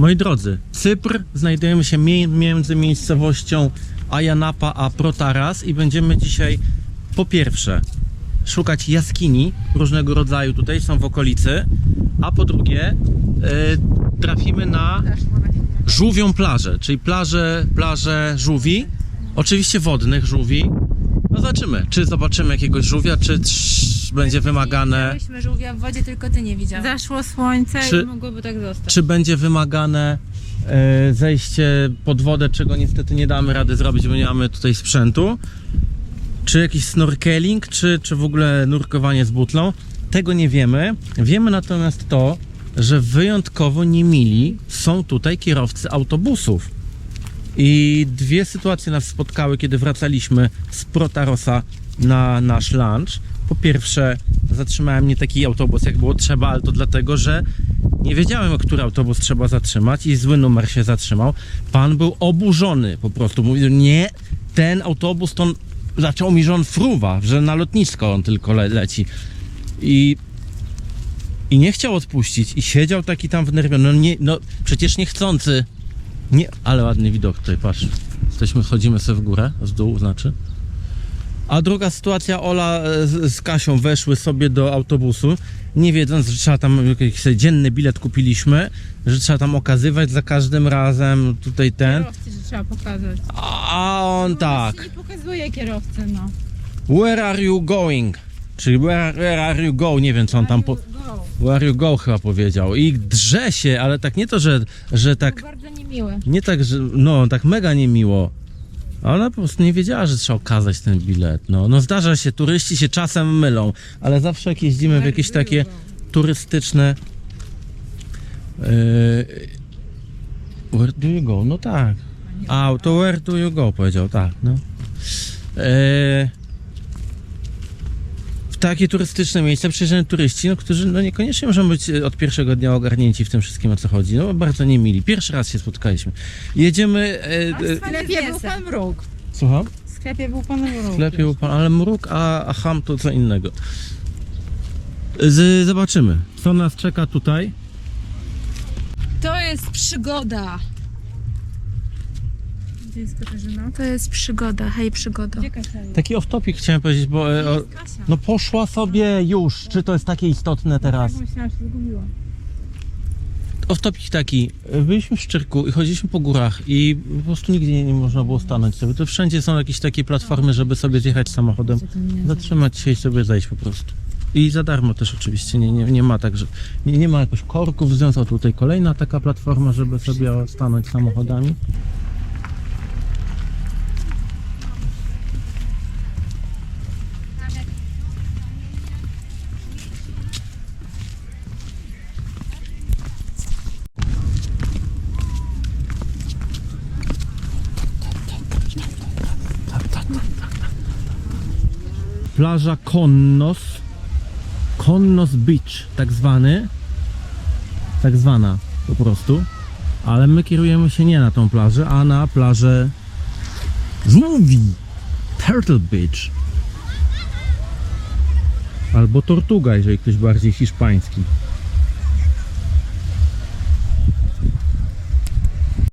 Moi drodzy, Cypr znajdujemy się między miejscowością Ayanapa a Protaras i będziemy dzisiaj po pierwsze szukać jaskini różnego rodzaju tutaj są w okolicy, a po drugie e, trafimy na żółwią plażę, czyli plażę, plażę żółwi, oczywiście wodnych żółwi. No zobaczymy, czy zobaczymy jakiegoś żółwia, czy trz, będzie wymagane, Mieliśmy żółwia w wodzie, tylko ty nie widziałeś. Zaszło słońce Czy- i mogłoby tak zostać. czy będzie wymagane e, zejście pod wodę, czego niestety nie damy rady zrobić, bo nie mamy tutaj sprzętu. Czy jakiś snorkeling, czy, czy w ogóle nurkowanie z butlą. Tego nie wiemy. Wiemy natomiast to, że wyjątkowo niemili są tutaj kierowcy autobusów. I dwie sytuacje nas spotkały, kiedy wracaliśmy z Protarosa na nasz lunch. Po pierwsze, zatrzymałem nie taki autobus, jak było trzeba, ale to dlatego, że nie wiedziałem, który autobus trzeba zatrzymać i zły numer się zatrzymał. Pan był oburzony po prostu. Mówił, nie, ten autobus to zaczął mi, że on fruwa, że na lotnisko on tylko le leci. I i nie chciał odpuścić i siedział taki tam wnerwiony. No, nie, no przecież niechcący. Nie, ale ładny widok tutaj, patrz. Jesteśmy, chodzimy sobie w górę, z dół znaczy. A druga sytuacja, Ola e, z, z Kasią weszły sobie do autobusu, nie wiedząc, że trzeba tam jakiś dzienny bilet kupiliśmy, że trzeba tam okazywać za każdym razem tutaj ten. Kierowcy, że trzeba pokazać. A on tak. Nie pokazuje kierowcy, no. Where are you going? Czyli where, where are you go? Nie wiem co on tam po... Go. Where you go chyba powiedział. I drze się, ale tak nie to, że, że Tak. Bardzo niemiłe. Nie tak, że. No, tak mega niemiło. A Ona po prostu nie wiedziała, że trzeba okazać ten bilet. No, no zdarza się, turyści się czasem mylą, ale zawsze jak jeździmy w jakieś takie turystyczne. Yy, where do you go? No tak. A, to where do you go powiedział, tak, no. Yy, takie turystyczne miejsca przyjeżdżają turyści, no, którzy no, niekoniecznie muszą być e, od pierwszego dnia ogarnięci w tym wszystkim, o co chodzi. No, bardzo nie mili. Pierwszy raz się spotkaliśmy. Jedziemy... E, W e, sklepie był pan mruk. słucham? W sklepie był pan mruk. W sklepie był pan, ale mruk, a, a ham to co innego. Z, zobaczymy, co nas czeka tutaj. To jest przygoda. Gdzie jest Katarzyna? To jest przygoda. Hej, przygoda. Gdzie Kasia jest? Taki off-topic chciałem powiedzieć, bo... E, o, Kasia. no poszła sobie już. Czy to jest takie istotne teraz? Tak myślałam, że się zgubiła. Off-topic taki. Byliśmy w Szczyrku i chodziliśmy po górach i po prostu nigdzie nie, nie można było stanąć sobie. To wszędzie są jakieś takie platformy, żeby sobie zjechać samochodem, zatrzymać się i sobie zejść po prostu. I za darmo też oczywiście, nie, nie, nie ma tak, że nie, nie ma jakoś korków, związał tutaj kolejna taka platforma, żeby sobie stanąć samochodami. Plaża Konnos, Konnos Beach, tak zwany, tak zwana po prostu, ale my kierujemy się nie na tą plażę, a na plażę żółwi, Turtle Beach. Albo Tortuga, jeżeli ktoś bardziej hiszpański.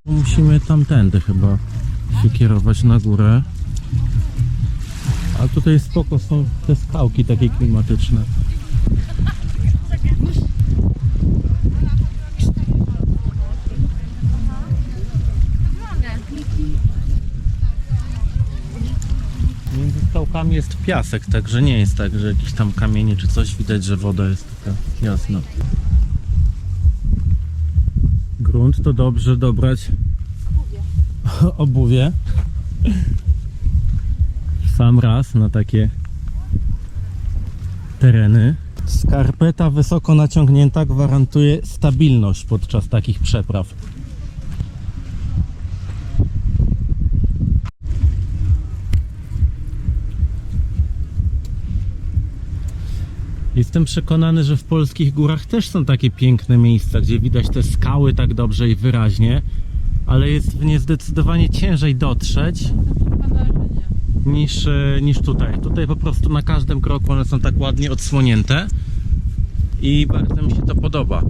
Musimy tamtędy chyba się kierować na górę. A tutaj spoko są te skałki takie klimatyczne. Między skałkami jest piasek, także nie jest tak, że jakieś tam kamienie czy coś widać, że woda jest taka jasna. Grunt to dobrze dobrać obuwie. W sam raz na takie tereny. Skarpeta wysoko naciągnięta gwarantuje stabilność podczas takich przepraw. Jestem przekonany, że w polskich górach też są takie piękne miejsca, gdzie widać te skały tak dobrze i wyraźnie, ale jest w nie zdecydowanie ciężej dotrzeć niż, e, niż tutaj. Tutaj po prostu na każdym kroku one są tak ładnie odsłonięte i bardzo mi się to podoba.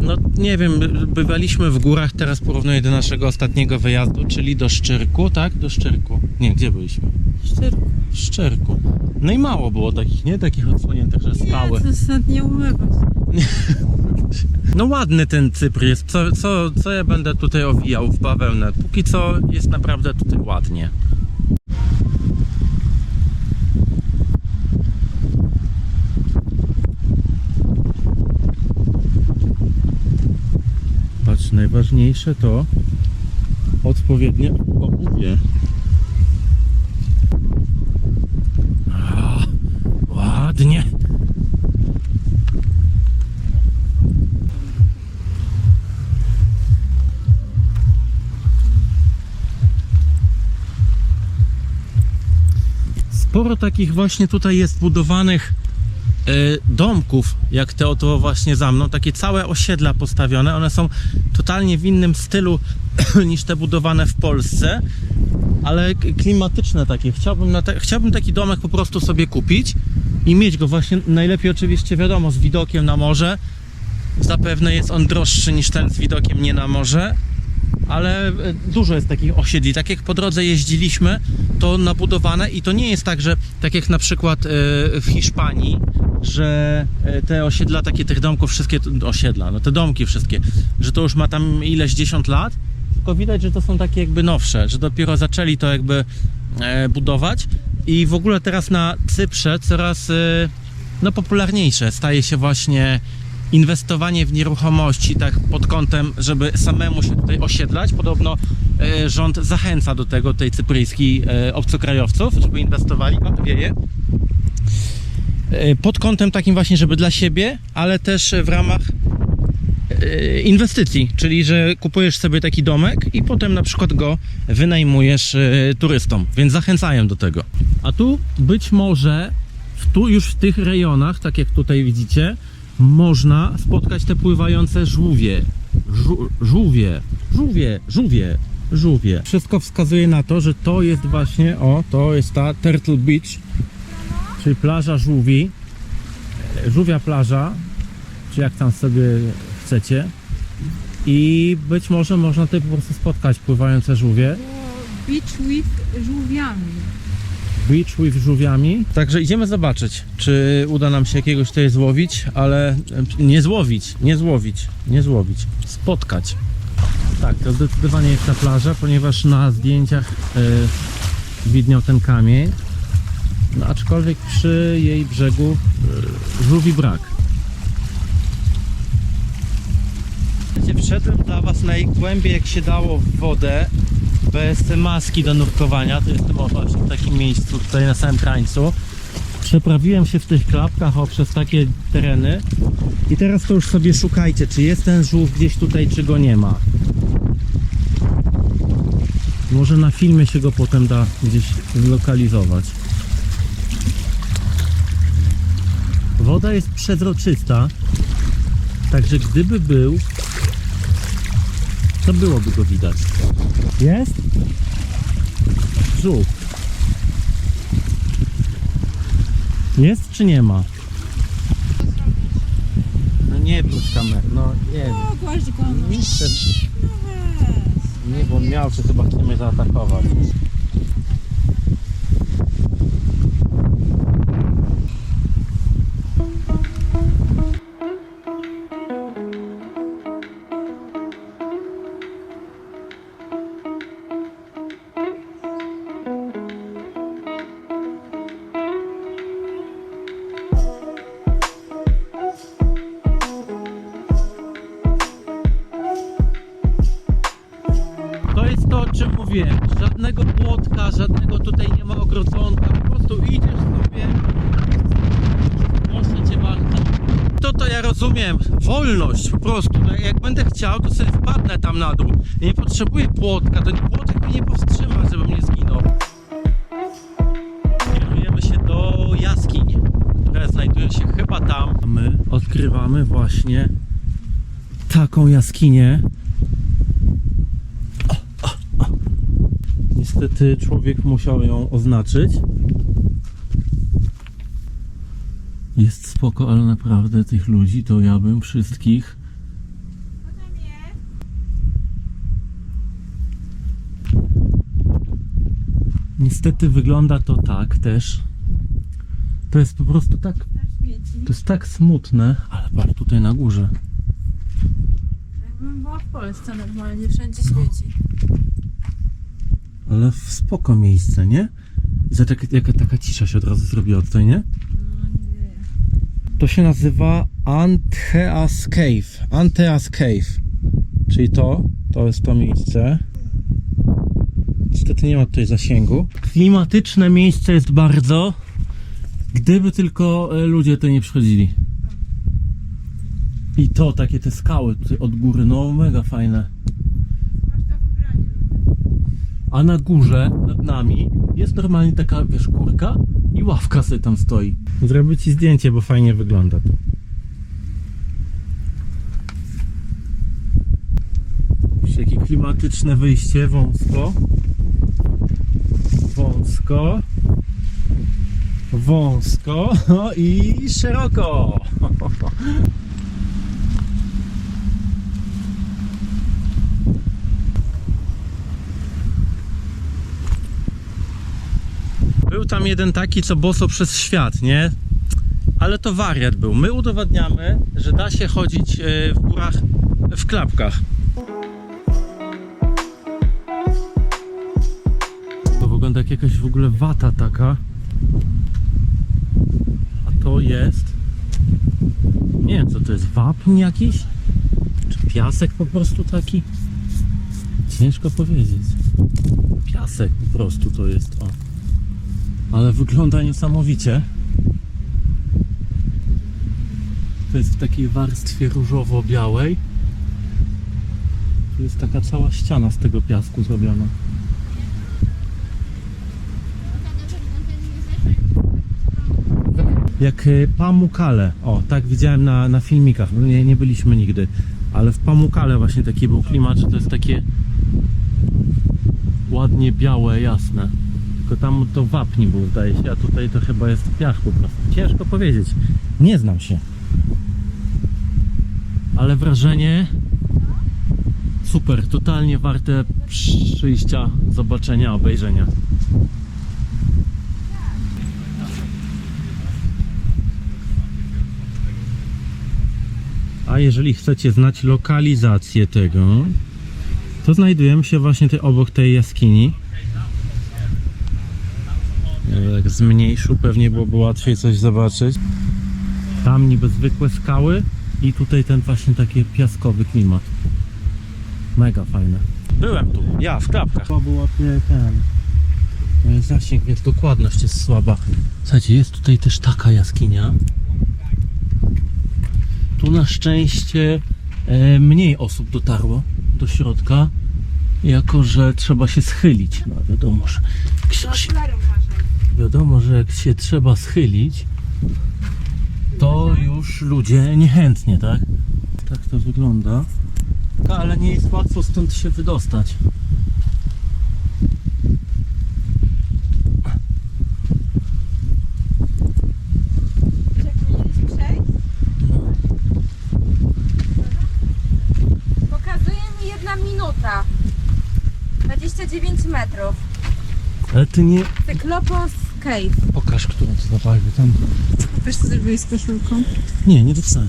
no nie wiem, by- bywaliśmy w górach, teraz porównuję do naszego ostatniego wyjazdu, czyli do Szczyrku, tak? Do Szczyrku. Nie, gdzie byliśmy? Szczerku. W Szczyrku. No i mało było takich, nie? Takich odsłoniętych, że skały. Nie, to nie umywać. No ładny ten Cypr jest. Co, co, co ja będę tutaj owijał w bawełnę? Póki co jest naprawdę tutaj ładnie. Patrz, najważniejsze to odpowiednie obuwie. A, ładnie. sporo takich właśnie tutaj jest budowanych domków, jak te oto właśnie za mną, takie całe osiedla postawione. One są totalnie w innym stylu niż te budowane w Polsce, ale klimatyczne takie. Chciałbym, na te, chciałbym taki domek po prostu sobie kupić i mieć go właśnie, najlepiej oczywiście wiadomo, z widokiem na morze. Zapewne jest on droższy niż ten z widokiem nie na morze, ale e, dużo jest takich osiedli. Tak jak po drodze jeździliśmy, to nabudowane i to nie jest tak, że tak jak na przykład e, w Hiszpanii, że e, te osiedla, takie tych domków, wszystkie osiedla, no te domki wszystkie, że to już ma tam ileś dziesiąt lat, tylko widać, że to są takie jakby nowsze, że dopiero zaczęli to jakby budować i w ogóle teraz na Cyprze coraz no, popularniejsze staje się właśnie inwestowanie w nieruchomości tak pod kątem, żeby samemu się tutaj osiedlać. Podobno e, rząd zachęca do tego tej cypryjskich e, obcokrajowców, żeby inwestowali, o wieje. E, pod kątem takim właśnie, żeby dla siebie, ale też w ramach e, inwestycji, czyli że kupujesz sobie taki domek i potem na przykład go wynajmujesz e, turystom, więc zachęcają do tego. A tu być może w, tu już w tych rejonach, tak jak tutaj widzicie, można spotkać te pływające żółwie. Żu, żółwie, żółwie, żółwie, żółwie. Wszystko wskazuje na to, że to jest właśnie, o, to jest ta Turtle Beach, czyli plaża żółwi, żółwia plaża, czy jak tam sobie chcecie. I być może można tutaj po prostu spotkać pływające żółwie. Beach with żółwiami. Beach with żółwiami. Także idziemy zobaczyć, czy uda nam się jakiegoś tutaj złowić, ale e, nie złowić, nie złowić, nie złowić, spotkać. Tak, to zdecydowanie jest ta plaża, ponieważ na zdjęciach e, widniał ten kamień, no aczkolwiek przy jej brzegu e, żółwi brak. Wszedłem dla Was najgłębiej jak się dało w wodę, bez maski do nurkowania, to jestem o w takim miejscu tutaj na samym krańcu. Przeprawiłem się w tych klapkach o przez takie tereny i teraz to już sobie szukajcie, czy jest ten żółw gdzieś tutaj, czy go nie ma. Może na filmie się go potem da gdzieś zlokalizować. Woda jest przezroczysta, także gdyby był, to byłoby go widać. Jest? Żółw. Jest czy nie ma? No nie wróć kamer, no nie wiem. O, głaz go. Nie chcę, nie, bo on miał się chyba chce mnie zaatakować. Wolność po prostu. No, Jak będę chciał, to sobie wpadnę tam na dół. Nie potrzebuję płotka. To płotek mnie nie powstrzyma, żebym nie zginął. Kierujemy się do jaskiń, które znajdują się chyba tam. My odkrywamy właśnie taką jaskinię. Niestety człowiek musiał ją oznaczyć. Jest spoko, ale naprawdę tych ludzi to ja bym wszystkich Niestety wygląda to tak też. To jest po prostu tak. To jest tak smutne, ale patrz tutaj na górze. Jakbym była w Polsce normalnie, wszędzie no. śmieci. Ale w spoko miejsce, nie? Zobacz tak- jaka taka cisza się od razu zrobiła tutaj, nie? To się nazywa Antheas Cave. Antheas Cave. Czyli to, to jest to miejsce. Niestety nie ma tutaj zasięgu. Klimatyczne miejsce jest bardzo. Gdyby tylko e, ludzie to nie przychodzili. I to, takie te skały tutaj od góry, no mega fajne. A na górze, nad nami, jest normalnie taka, wiesz, górka i ławka sobie tam stoi. Zrobię ci zdjęcie, bo fajnie wygląda to. Jakie klimatyczne wyjście, wąsko. Wąsko. Wąsko i szeroko. tam jeden taki, co boso przez świat, nie? Ale to wariat był. My udowadniamy, że da się chodzić e, w górach w klapkach. To wygląda jak jakaś w ogóle wata taka. A to jest... Nie wiem co to jest, wapń jakiś? Czy piasek po prostu taki? Ciężko powiedzieć. Piasek po prostu to jest, o. Ale wygląda niesamowicie. To jest w takiej warstwie różowo-białej. Tu jest taka cała ściana z tego piasku zrobiona. Jak e, Pamukale. O, tak widziałem na, na filmikach. No Nie, nie byliśmy nigdy. Ale w Pamukale właśnie taki był klimat, że to jest takie ładnie białe, jasne. Tylko tam to wapni był, zdaje się, a tutaj to chyba jest piach po prostu. Ciężko powiedzieć. Nie znam się. Ale wrażenie super, totalnie warte przyjścia, zobaczenia, obejrzenia. A jeżeli chcecie znać lokalizację tego, to znajdujemy się właśnie obok tej jaskini. Jak zmniejszył, pewnie byłoby łatwiej coś zobaczyć. Tam niby zwykłe skały i tutaj ten właśnie taki piaskowy klimat. Mega fajne. Byłem tu, ja w klapkach. To było ten. Zasięg, więc dokładność jest słaba. Słuchajcie, jest tutaj też taka jaskinia. Tu na szczęście e, mniej osób dotarło do środka, jako że trzeba się schylić. No wiadomo, że wiadomo, że jak się trzeba schylić, to już ludzie niechętnie, tak? Tak to wygląda. Ale nie jest łatwo stąd się wydostać. Pokazuje mi jedna minuta. 29 metrów. Ale ty nie... Cyklopos Cave. Pokaż, którą to zapalił tam. Wiesz co zrobiłeś z koszulką? Nie, nie dopisałem.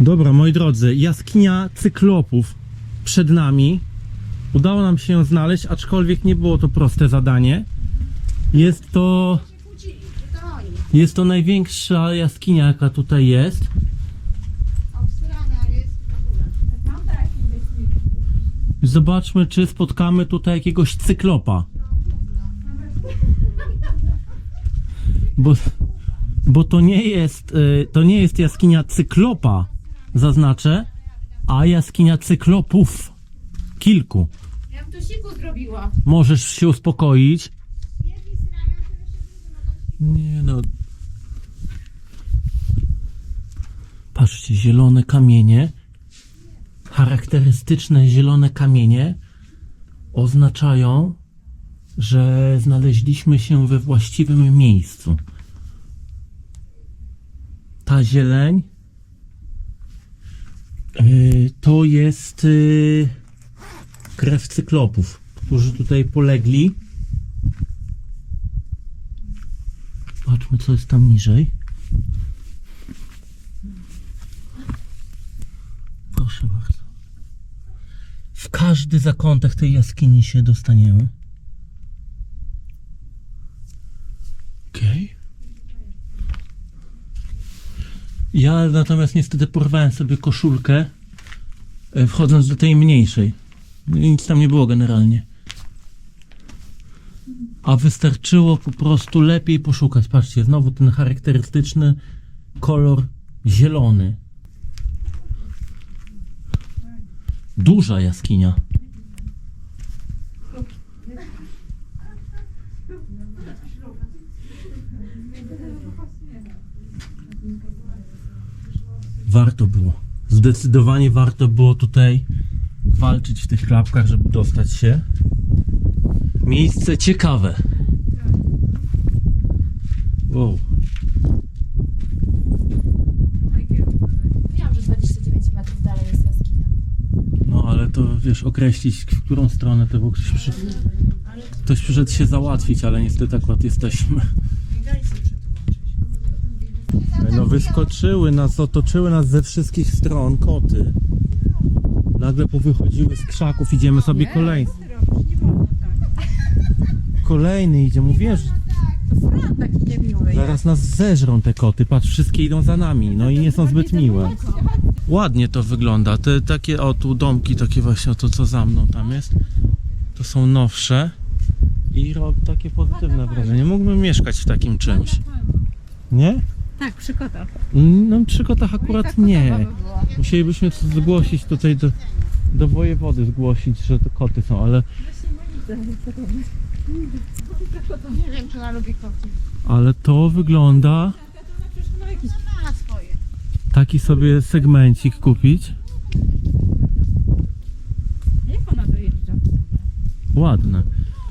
Dobra, moi drodzy, jaskinia cyklopów przed nami. Udało nam się ją znaleźć, aczkolwiek nie było to proste zadanie. Jest to. Jest to największa jaskinia, jaka tutaj jest. Zobaczmy, czy spotkamy tutaj jakiegoś cyklopa. Bo, bo to nie jest, y, to nie jest jaskinia cyklopa, zaznaczę, a jaskinia cyklopów. Kilku. Ja bym to siku zrobiła. Możesz się uspokoić. Nie no. Patrzcie, zielone kamienie. Charakterystyczne zielone kamienie oznaczają, że znaleźliśmy się we właściwym miejscu. Ta zieleń yy, to jest yy, krew cyklopów. którzy tutaj polegli. Patrzmy, co jest tam niżej. Proszę bardzo. W każdy zakątek tej jaskini się dostaniemy. Okej. Ja natomiast niestety porwałem sobie koszulkę e, wchodząc do tej mniejszej. Nic tam nie było generalnie. A wystarczyło po prostu lepiej poszukać. Patrzcie, znowu ten charakterystyczny kolor zielony. Duża jaskinia. Warto było. Zdecydowanie warto było tutaj walczyć w tych klapkach, żeby dostać się. Miejsce ciekawe. Wow. Że 29 metrów dalej jest jaskinia. No ale to wiesz, określić w którą stronę to był ktoś przyszedł. Ktoś przyszedł się załatwić, ale niestety akurat jesteśmy. No wyskoczyły nas, otoczyły nas ze wszystkich stron koty. Nagle powychodziły z krzaków, idziemy sobie kolejny. Kolejny idzie, mówię, że taki niemiły. zaraz nas zeżrą te koty. Patrz, wszystkie idą za nami, no i nie są zbyt miłe. Ładnie to wygląda. Te takie, o tu domki, takie właśnie, o to co za mną tam jest, to są nowsze i robi takie pozytywne wrażenie. Mógłbym mieszkać w takim czymś. Nie? Tak, przy kotach. No przy kotach akurat nie. Musielibyśmy coś zgłosić tutaj do, do wojewody, zgłosić, że to koty są, ale, Nie wiem, czy ona lubi koty. ale to wygląda No jakiś ma swoje. taki sobie segmencik kupić. Jak ona dojeżdża? Ładne.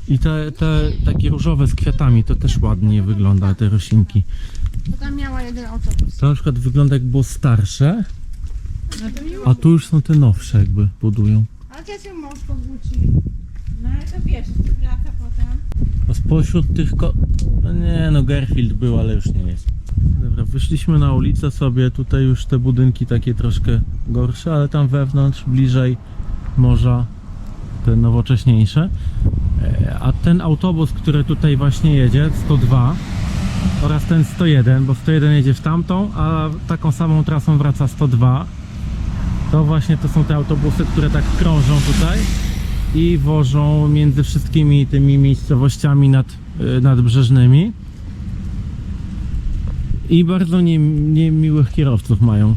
I te, te takie różowe z kwiatami to też ładnie wygląda, te roślinki. Bo tam miała jeden autobus. To na przykład wygląda jak było starsze, a tu już są te nowsze jakby budują. Ale gdzie się mąż powróci? No ale to wiesz, wraca potem. A spośród tych ko... No nie, no Garfield był, ale już nie jest. Dobra, wyszliśmy na ulicę sobie, tutaj już te budynki takie troszkę gorsze, ale tam wewnątrz, bliżej morza, te nowocześniejsze. E, A ten autobus, który tutaj właśnie jedzie, 102 oraz ten 101, bo 101 jedzie w tamtą, a taką samą trasą wraca 102. To właśnie to są te autobusy, które tak krążą tutaj i wożą między wszystkimi tymi miejscowościami nad, y, nadbrzeżnymi. I bardzo nie- niemiłych kierowców mają.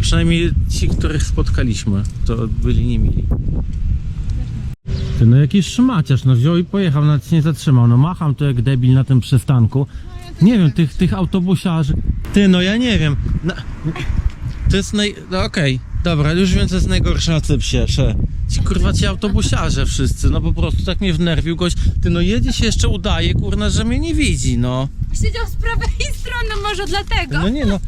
Przynajmniej ci, których spotkaliśmy, to byli niemili. Ty, no jakiś szmaciarz, no wziął i pojechał, nawet się nie zatrzymał. No macham tu jak debil na tym przystanku. Nie wiem, tych, tych autobusiarzy... Ty, no ja nie wiem. Na... To jest naj... No okej, dobra, już wiem co jest najgorsze na Cypsie, że ci kurwa ci autobusiarze wszyscy, no po prostu tak mnie wnerwił gość. Ty no jedzie się jeszcze udaje, kurna, że mnie nie widzi, no. Siedział z prawej strony, może dlatego. No nie no.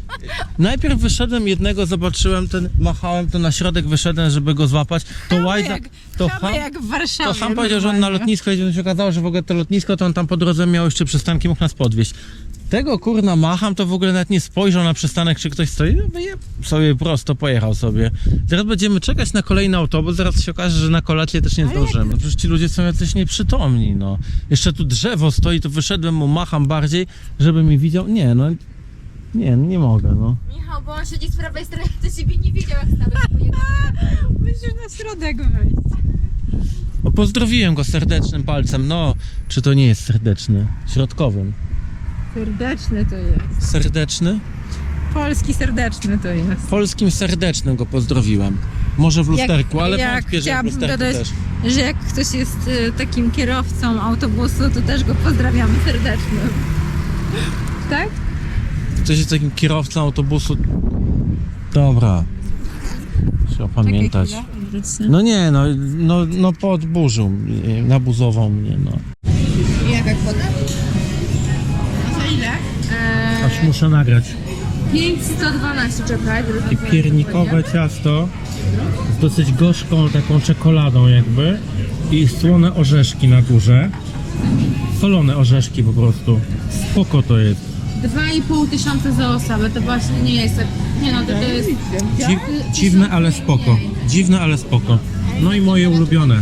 Najpierw wyszedłem jednego, zobaczyłem ten, machałem to na środek, wyszedłem, żeby go złapać. To łajza, jak, to ham, jak w Warszawie. to ham powiedział, że on na normalnie. lotnisko jedzie, to się okazało, że w ogóle to lotnisko, to on tam po drodze miał jeszcze przystanki, mógł nas podwieźć. Tego kurna macham, to w ogóle nawet nie spojrzał na przystanek, czy ktoś stoi, no wyjeb sobie prosto pojechał sobie. Teraz będziemy czekać na kolejny autobus, zaraz się okaże, że na kolację też nie zdążymy. Przecież ci ludzie są jacyś nieprzytomni, no. Jeszcze tu drzewo stoi, to wyszedłem mu, macham bardziej, żeby mi widział. Nie, no. Nie, nie mogę, no. Michał, bo on siedzi z prawej strony, to ciebie nie widział, jak stałeś po jego Musisz na środek wejść. O, pozdrowiłem go serdecznym palcem, no. Czy to nie jest serdeczny? Środkowym. Serdeczny to jest. Serdeczny? Polski serdeczny to jest. Polskim serdecznym go pozdrowiłem. Może w lusterku, ale jak wątpię, że w chciałabym lusterku dodać- też. Że jak ktoś jest y, takim kierowcą autobusu, to też go pozdrawiamy serdecznie. Tak? Ktoś jest takim kierowcą autobusu. Dobra. Trzeba pamiętać. No nie, no, no, no podburzył mnie, nabuzował mnie, no. Jaka kwota? A za ile? Eee, Aż muszę nagrać. 512, czekaj. I piernikowe ciasto z dosyć gorzką taką czekoladą jakby i słone orzeszki na górze. Solone orzeszki po prostu. Spoko to jest. 2,5 tysiąca za osobę, to właśnie nie jest tak... Nie no, to, to jest... Dzi dziwne, ale spoko. Dziwne, ale spoko. No i moje ulubione.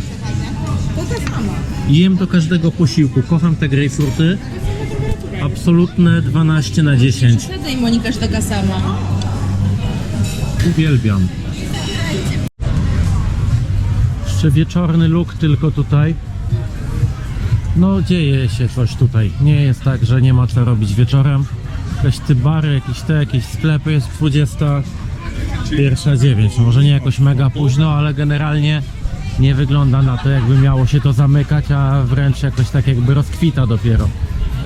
Jem do każdego posiłku. Kocham te grejpfruty. Absolutne 12 na 10. Siadaj Monikaż taka sama. Uwielbiam. Jeszcze wieczorny look tylko tutaj. No dzieje się coś tutaj. Nie jest tak, że nie ma co robić wieczorem. Jakieś ty bary, jakieś te, jakieś sklepy jest 20. Pierwsza 9. Może nie jakoś mega późno, ale generalnie nie wygląda na to, jakby miało się to zamykać, a wręcz jakoś tak jakby rozkwita dopiero.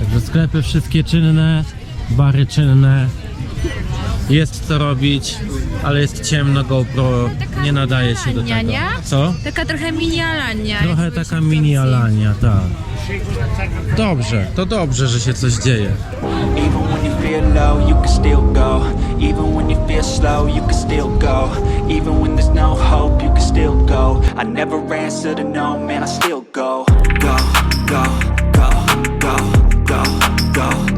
Także sklepy wszystkie czynne, bary czynne, jest co robić, ale jest ciemno, GoPro nie nadaje się do Alania, tego. nie? Co? Taka trochę mini Alania. Trochę taka mini. Alania, tak. Dobrze, to dobrze, że się coś dzieje. Even when you feel low, you can still go. Even when you feel slow, you can still go. Even when there's no hope, you can still go. I never answer to no, man, I still go. Go, go, go, go, go, go, go, go,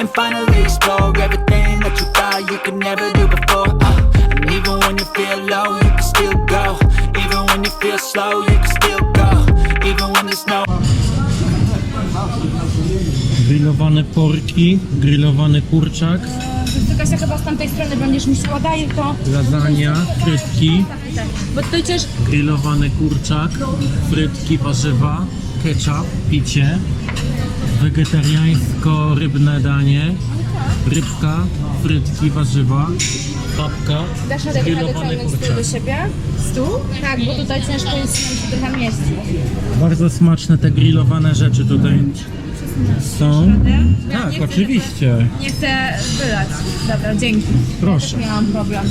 and finally explore everything that you thought you could never do before. Uh, and even when you feel low, you can still go. Even when you feel slow, you can still go. Even when there's no Grillowane porki, grillowany kurczak, Kasia chyba z tamtej strony będziesz musiała, daję to. lasagna, frytki, Bo tutaj też grillowany kurczak, frytki, warzywa, ketchup, picie, wegetariańsko-rybne danie, rybka, frytki, warzywa, papka, dasz radę trochę grillowany dociągnąć stół kurczak. do siebie? Stół? Tak, bo tutaj ciężko jest nam się trochę mieścić. Bardzo smaczne te grillowane rzeczy tutaj są. Tak, oczywiście. Nie chcę wylać. Dobra, dzięki. Proszę. Miałam problem.